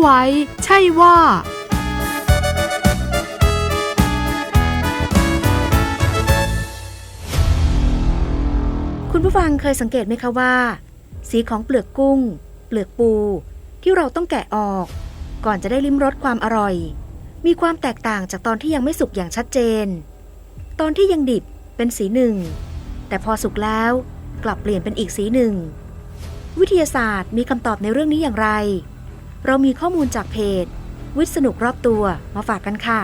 ไว้ ใช่ว่า คุณผู้ฟังเคยสังเกตไหมคะว่า สีของเปลือกกุ้ง เปลือกปู ที่เราต้องแกะออก ก่อนจะได้ลิ้มรสความอร่อย มีความแตกต่างจากตอนที่ยังไม่สุกอย่างชัดเจน ตอนที่ยังดิบเป็นสีหนึ่ง แต่พอสุกแล้วกลับเปลี่ยนเป็นอีกสีหนึ่ง วิทยาศาสตร์มีคำตอบในเรื่องนี้อย่างไร เรามีข้อมูลจากเพจ วิทย์สนุกรอบตัวมาฝากกันค่ะ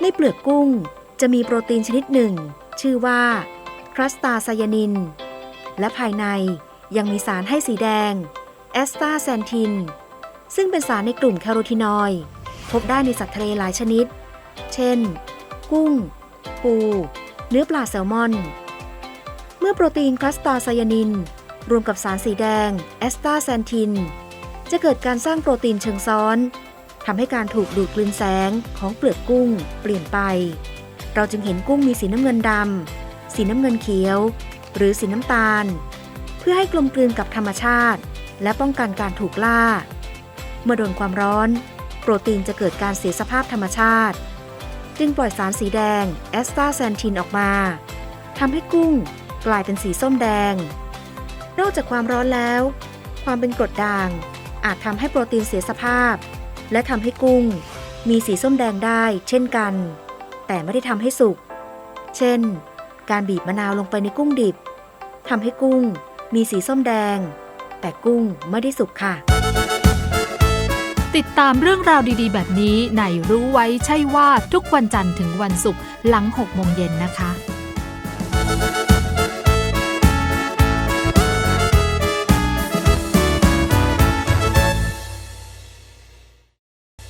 ในเปลือกกุ้งจะมีโปรตีนชนิดหนึ่ง ชื่อว่าครัสตาไซยานิน และภายในยังมีสารให้สีแดง แอสตาแซนทิน ซึ่งเป็นสารในกลุ่มแคโรทีนอยด์พบได้ในสัตว์ทะเลหลายชนิด เช่น กุ้ง ปู เนื้อปลาแซลมอน เมื่อโปรตีนคลัสตาไซยานิน รวมกับสารสีแดงแอสตาแซนทิน จะเกิดการสร้างโปรตีนเชิงซ้อนทำให้การถูกดูดกลืนแสงของเปลือกกุ้งเปลี่ยนไป เราจึงเห็นกุ้งมีสีน้ำเงินดำ สีน้ำเงินเขียว หรือสีน้ำตาล เพื่อให้กลมกลืนกับธรรมชาติ และป้องกันการถูกล่า เมื่อโดนความร้อน โปรตีนจะเกิดการเสียสภาพธรรมชาติ จึงปล่อยสารสีแดงแอสตาแซนทินออกมาทำให้กุ้งกลายเป็นสีส้มแดง นอกจากความร้อนแล้ว ความเป็นกรดด่าง อาจทำให้โปรตีนเสียสภาพ และทำให้กุ้ง มีสีส้มแดงได้เช่นกัน แต่ไม่ได้ทำให้สุก เช่น การบีบมะนาวลงไปในกุ้งดิบทำให้กุ้ง มีสีส้มแดง แต่กุ้งไม่ได้สุกค่ะ ติดตามเรื่องราวดีๆ แบบนี้ในรู้ไว้ใช่ว่าทุกวันจันทร์ถึงวันศุกร์หลัง6โมงเย็นนะคะ